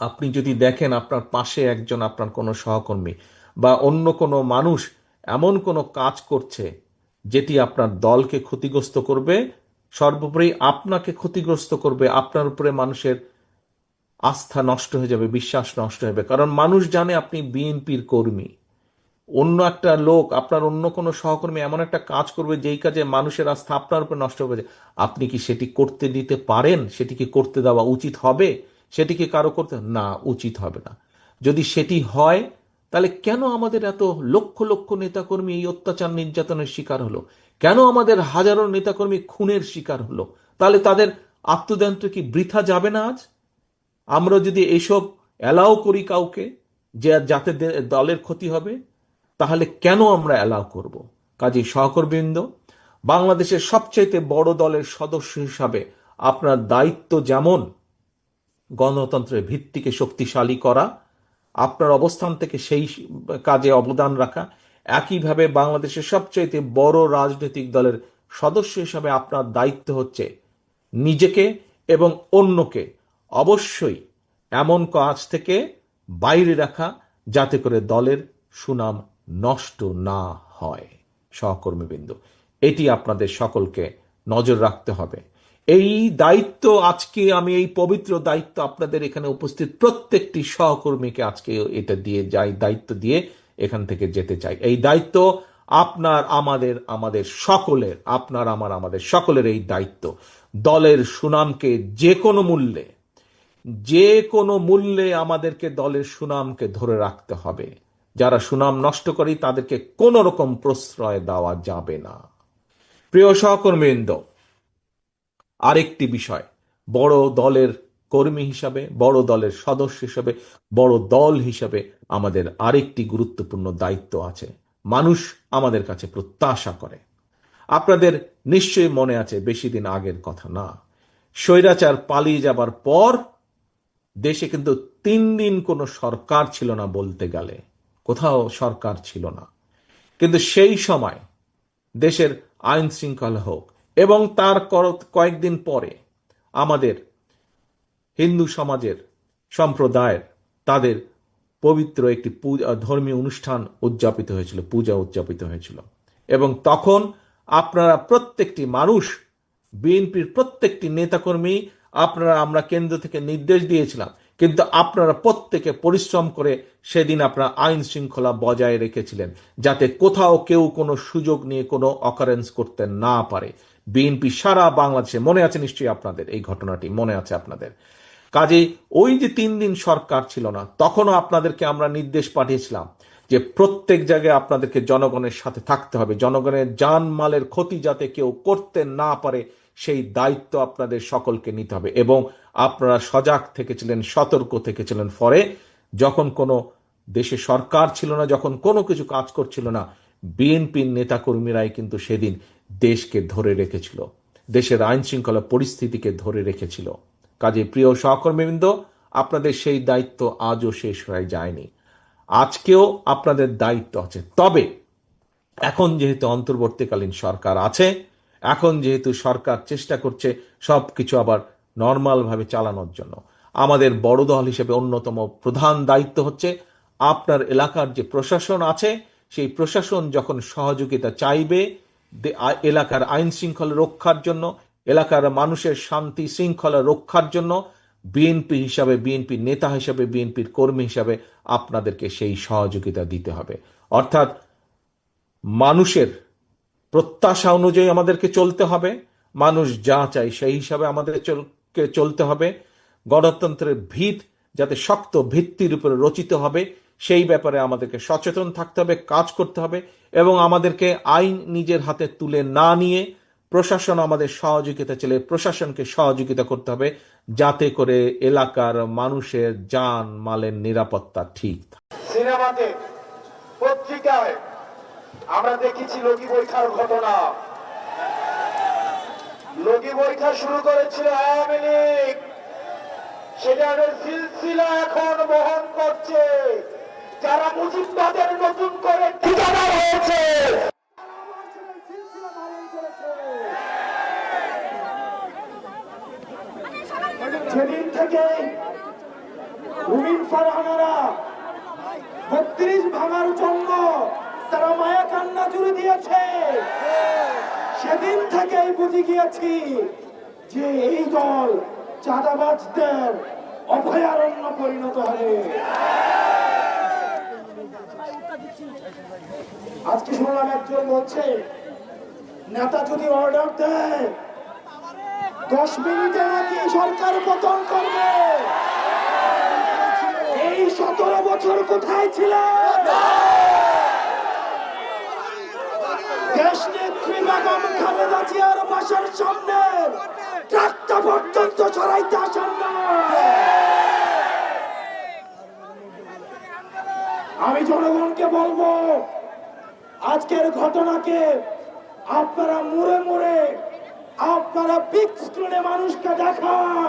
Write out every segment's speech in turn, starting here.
আপনি যদি দেখেন আপনার পাশে একজন আপনার কোনো সহকর্মী বা অন্য কোনো মানুষ এমন কোনো কাজ করছে যেটি আপনার দলকে ক্ষতিগ্রস্ত করবে, সর্বোপরি আপনাকে ক্ষতিগ্রস্ত করবে, আপনার উপরে মানুষের আস্থা নষ্ট হয়ে যাবে, বিশ্বাস নষ্ট হয়ে যাবে। কারণ মানুষ জানে আপনি বিএনপির কর্মী। অন্য একটা লোক, আপনার অন্য কোনো সহকর্মী এমন একটা কাজ করবে যেই কাজে মানুষের আস্থা আপনার উপর নষ্ট হবে আপনি কি সেটি করতে দিতে পারেন? সেটি কি করতে দেওয়া উচিত হবে? সেটি কি কারও করতে না উচিত হবে না। যদি সেটি হয়, তাহলে কেন আমাদের এত লক্ষ লক্ষ নেতাকর্মী এই অত্যাচার নির্যাতনের শিকার হলো? কেন আমাদের হাজারো নেতাকর্মী খুনের শিকার হলো? তাহলে তাদের আত্মদান্ত কি বৃথা যাবে না আজ? আমরা যদি এসব অ্যালাউ করি কাউকে যে যাতে দলের ক্ষতি হবে, তাহলে কেন আমরা অ্যালাউ করব? কাজে সহকর্মীবৃন্দ, বাংলাদেশের সবচাইতে বড় দলের সদস্য হিসাবে আপনার দায়িত্ব যেমন গণতন্ত্রের ভিত্তিকে শক্তিশালী করা, আপনার অবস্থান থেকে সেই কাজে অবদান রাখা, একইভাবে বাংলাদেশের সবচাইতে বড় রাজনৈতিক দলের সদস্য হিসাবে আপনার দায়িত্ব হচ্ছে নিজেকে এবং অন্যকে অবশ্যই এমন কাজ থেকে বাইরে রাখা যাতে করে দলের সুনাম নষ্ট না হয়। সহকর্মীবৃন্দ, এটি আপনাদের সকলকে নজর রাখতে হবে। এই দায়িত্ব আজকে আমি, এই পবিত্র দায়িত্ব আপনাদের এখানে উপস্থিত প্রত্যেকটি সহকর্মীকে আজকে এটা দিয়ে যাই, দায়িত্ব দিয়ে এখান থেকে যেতে চাই। এই দায়িত্ব আপনার, আমাদের আমাদের সকলের, আপনার, আমার, আমাদের সকলের এই দায়িত্ব। দলের সুনামকে যে কোনো মূল্যে, যে কোনো মূল্যে আমাদেরকে দলের সুনামকে ধরে রাখতে হবে। যারা সুনাম নষ্ট করে, তাদেরকে কোনো রকম প্রশ্রয় দেওয়া যাবে না। প্রিয় সহকর্মীবৃন্দ আরেকটি বিষয়, বড় দলের কর্মী হিসাবে, বড় দলের সদস্য হিসাবে, বড় দল হিসাবে আমাদের আরেকটি গুরুত্বপূর্ণ দায়িত্ব আছে। মানুষ আমাদের কাছে প্রত্যাশা করে। আপনাদের নিশ্চয়ই মনে আছে বেশি দিন আগের কথা না। স্বৈরাচার পালিয়ে যাবার পর দেশে কিন্তু তিন দিন কোনো সরকার ছিল না বলতে গেলে। কোথাও সরকার ছিল না। কিন্তু সেই সময় দেশের আইন শৃঙ্খলা হোক এবং তার কয়েকদিন পরে আমাদের হিন্দু সমাজের সম্প্রদায়ের তাদের পবিত্র একটি পূজা, ধর্মীয় অনুষ্ঠান উদযাপিত হয়েছিল, পূজা উদযাপিত হয়েছিল। এবং তখন আপনারা প্রত্যেকটি মানুষ, বিএনপির প্রত্যেকটি নেতাকর্মী, আপনারা, আমরা কেন্দ্র থেকে নির্দেশ দিয়েছিলাম। কিন্তু আপনারা প্রত্যেকে পরিশ্রম করে সেদিন আপনারা আইন শৃঙ্খলা বজায় রেখেছিলেন, যাতে কোথাও কেউ কোনো সুযোগ নিয়ে কোনো অকারেন্স করতে না পারে। বিএনপি সারা বাংলাদেশে, মনে আছে নিশ্চয়ই আপনাদের এই ঘটনাটি, মনে আছে আপনাদের। কাজেই ওই যে তিন দিন সরকার ছিল না, তখনও আপনাদেরকে আমরা নির্দেশ পাঠিয়েছিলাম যে প্রত্যেক জায়গায় আপনাদেরকে জনগণের সাথে থাকতে হবে, জনগণের জানমালের ক্ষতি যাতে কেউ করতে না পারে, সেই দায়িত্ব আপনাদের সকলকে নিতে হবে। এবং আপনারা সজাগ থেকেছিলেন, সতর্ক থেকেছিলেন ফলে যখন কোনো দেশে সরকার ছিল না, যখন কোনো কিছু কাজ করছিল না, বিএনপির নেতাকর্মীরাই কিন্তু সেদিন দেশকে ধরে রেখেছিল। দেশের আইন শৃঙ্খলা পরিস্থিতিকে ধরে রেখেছিল। কাজে প্রিয় সহকর্মীবৃন্দ, আপনাদের সেই দায়িত্ব আজও শেষ হয়ে যায়নি। আজকেও আপনাদের দায়িত্ব আছে। তবে এখন যেহেতু অন্তর্বর্তীকালীন সরকার আছে, এখন যেহেতু সরকার চেষ্টা করছে সব কিছু আবার নর্মালভাবে চালানোর জন্য। আমাদের বড় দল হিসেবে অন্যতম প্রধান দায়িত্ব হচ্ছে আপনার এলাকার যে প্রশাসন আছে, সেই প্রশাসন যখন সহযোগিতা চাইবে এলাকার আইন শৃঙ্খলা রক্ষার জন্য, এলাকার মানুষের শান্তি শৃঙ্খলা রক্ষার জন্য বিএনপি হিসাবে বিএনপির নেতা হিসাবে বিএনপির কর্মী হিসাবে আপনাদেরকে সেই সহযোগিতা দিতে হবে। অর্থাৎ মানুষের প্রত্যাশা অনুযায়ী আমাদেরকে চলতে হবে, মানুষ যা চাই সেই হিসাবে আমাদের চলতে হবে। গণতন্ত্রের ভিত যাতে শক্ত ভিত্তির উপরে রচিত হবে সেই ব্যাপারে আমাদেরকে সচেতন থাকতে হবে, কাজ করতে হবে এবং আমাদেরকে আইন নিজের হাতে তুলে না নিয়ে প্রশাসন আমাদের সহযোগিতা চলে প্রশাসনকে সহযোগিতা করতে হবে যাতে করে এলাকার মানুষের যান মালের নিরাপত্তা ঠিক সিনেমাতে, পত্রিকায় আমরা দেখেছি লগি বৈঠার ঘটনা। লগি বৈঠা শুরু করেছিল আওয়ামী লীগ। সেটার সিলসিলা এখন বহন করছে। যারা মুজিববাদের নতুন করে ঠিকানা হয়েছে যেদিন থেকে ফারহানারা বত্রিশ ভাঙার জন্য তারা মায়া কান্না জুড়ে দিয়েছে। সেদিন থেকেই বুঝে গিয়েছি যে এই দল চাঁদাবাজদের অভয়ারণ্য পরিণত হবে। আজকে শুনলাম একজন বলছে নেতা যদি অর্ডার দেয়, দশ মিনিটে নাকি সরকার পতন করবে। এই সতেরো বছর কোথায় ছিল? দেশ নেত্রী বেগম খালেদা জিয়ার বাসার সামনে পর্যন্ত আসেন না। আমি জনগণকে বলব আজকের ঘটনাকে আপনারা মুড়ে মুড়ে, আপনারা বিগ স্ক্রিনে মানুষকে দেখান,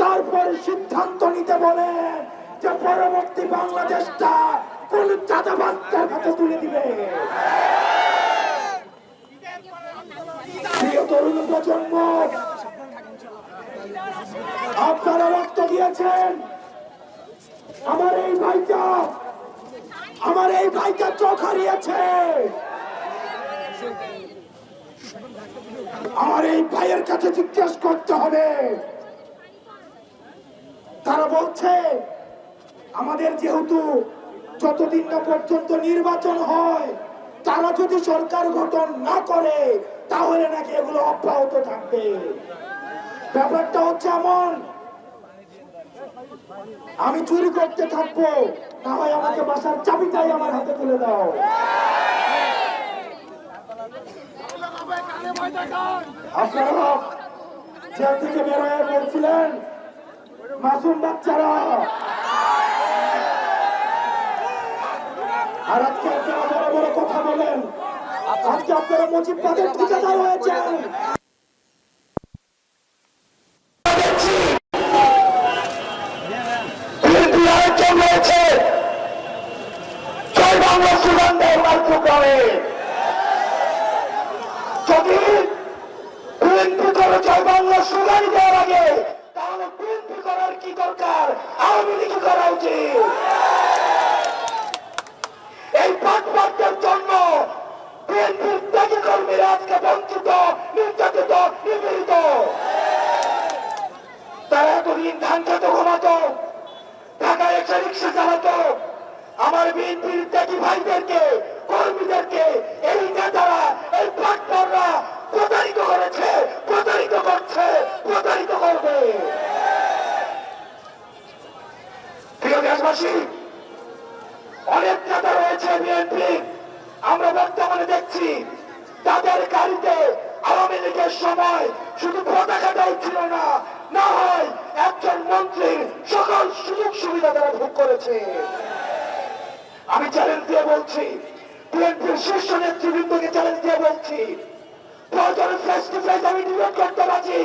তারপর সিদ্ধান্ত নিতে বলেন যে পরবর্তী বাংলাদেশটা কোন চাঁদাবাজদের হাতে তুলে দিবে। প্রিয় তরুণ প্রজন্ম, আপনারা রক্ত দিয়েছেন। আমার এই ভাইটা, আমার এই ভাইটা চোখ হারিয়েছে আমার এই ভাইয়ের কাছে জিজ্ঞেস করতে হবে। তারা বলছে, আমাদের যেহেতু যতদিন না পর্যন্ত নির্বাচন হয়, তারা যদি সরকার গঠন না করে, তাহলে নাকি এগুলো অব্যাহত থাকবে। ব্যাপারটা হচ্ছে এমন, আমি চুরি করতে থাকব, না হয় আমাকে বাসার চাবিটাই আমার হাতে তুলে দাও। আপনারা জেল থেকে বের হয়ে বলছিলেন মাসুম বাচ্চারা। আর আজকে আপনারা বড় বড় কথা বলেন। আজকে আপনারা মুজিববাদের ঠিকাদার হয়েছেন আরেকজন রয়েছে জয় বাংলা সুগান দেয় মাইক্রোগ্রামে যদি বিএনপি করে জয় বাংলা সুগান দেওয়ার আগে তাহলে বিএনপি করার কি দরকার? আওয়ামী লীগ করা উচিত। এই পাটপাটদের জন্য বিএনপির কর্মীরা আজকে বঞ্চিত, নির্যাতিত, নিপীড়িত। তারা এতদিন ধান খেতে ঘুমাতো, ঢাকায় এসে রিক্সা চালাতো। আমার বিএনপির ত্যাগী ভাইদেরকে, কর্মীদেরকে, এই নেতারা, এই পাটনাররা প্রতারিত করেছে প্রতারিত করছে প্রতারিত করবে প্রিয় দেশবাসী, অনেক নেতা রয়েছে বিএনপি আমরা বর্তমানে দেখছি তাদের গাড়িতে আওয়ামী লীগের সময় শুধু পতাকাটাই ছিল না না হয় একজন মন্ত্রীর সকল সুযোগ সুবিধা তারা ভোগ করেছে। আমি চ্যালেঞ্জ দিয়ে বলছি বিএনপির শীর্ষ নেতৃবৃন্দকে চ্যালেঞ্জ দিয়ে বলছি, প্রয়োজনে ফেস টু ফেস আমি ডিবেট করতে পারছি